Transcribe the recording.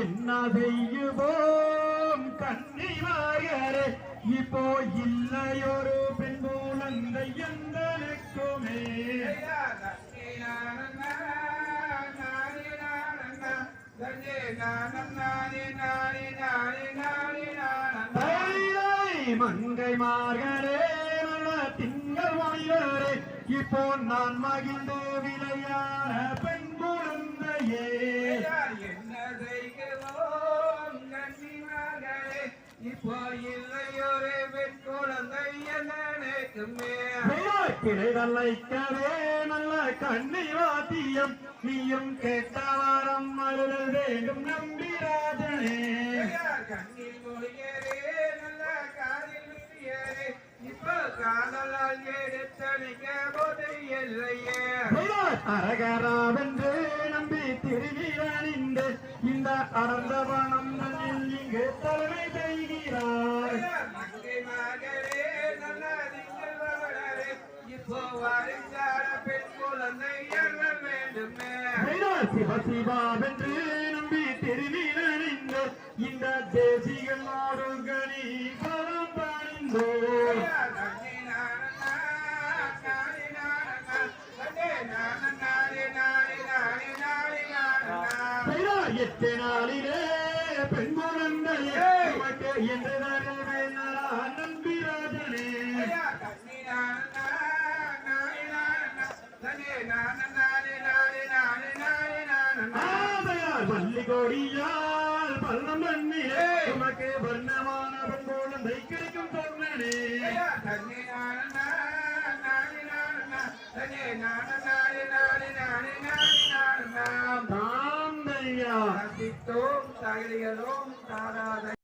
என்ன செய்யுவோம் கன்னிமார்களே இப்போ இல்லையொரு பெண் குழந்தை எந்தனுக்குமே. மங்கை மங்கைமார்களே திங்கள் மொழிகளே இப்போ நான் மகிழ்ந்து விளையாட பெண் குழந்தையே இப்போ இல்லையொரு பெண் குழந்தை என்னமே கிடைதல்லைக்கவே நல்ல கண்ணீர் வாத்தியம். நீயும் கேட்ட வாரம் அருள் வேண்டும் நம்பிராஜனே கண்ணில் மொழியரே நல்ல காதில் இப்போ காதலால் எடுத்தணிக்க போது இல்லையே. அரகராவென்று நம்பி திருகிறானின்று இந்த அடர்ந்த பணம் இங்கு தலைமை செய்கிறார் வேண்டுமே. சிவ சிவாவென்று நம்பி திருநீரணிந்து இந்த தேசிகள் மாறுகணி பலம் பணிந்தோர் எட்டு நாளிலே பெண் குழந்தையே உமக்கு என்று தருவேன் நம்பிராஜனே ஆதையார் வள்ளி கொடியால் பள்ளம் பண்ணிலே உமக்கு வர்ணமான பெண் குழந்தை கிடைக்கும் சொன்னனே தாந்தையா தகலிகளும்